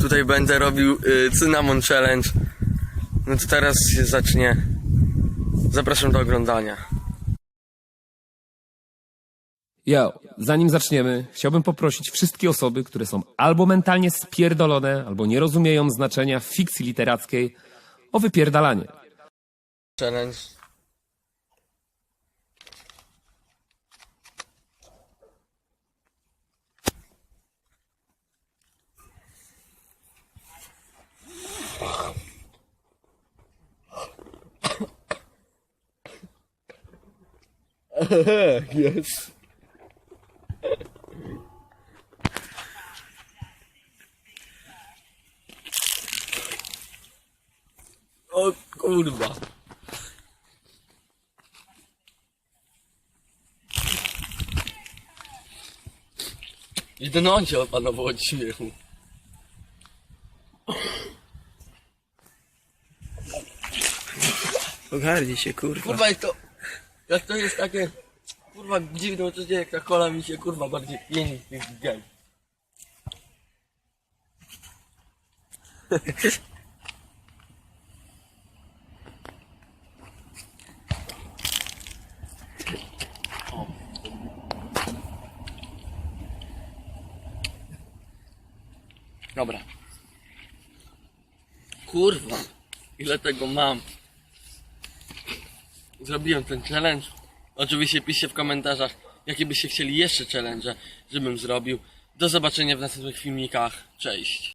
Tutaj będę robił y, Cinnamon Challenge. No to teraz się zacznie. Zapraszam do oglądania. Yo, zanim zaczniemy, chciałbym poprosić wszystkie osoby, które są albo mentalnie spierdolone, albo nie rozumieją znaczenia fikcji literackiej, o wypierdalanie. Challenge. Jest. O kurwa. Jeden się opanował od śmiechu. Ogarnij się, kurwa. Kurwa jak to, jak to jest takie, kurwa dziwne uczucie, jak ta kola mi się kurwa bardziej pieni tych gej. Dobra. Kurwa, ile tego mam? Zrobiłem ten challenge. Oczywiście piszcie w komentarzach, jakie byście chcieli jeszcze challenge, żebym zrobił. Do zobaczenia w następnych filmikach. Cześć.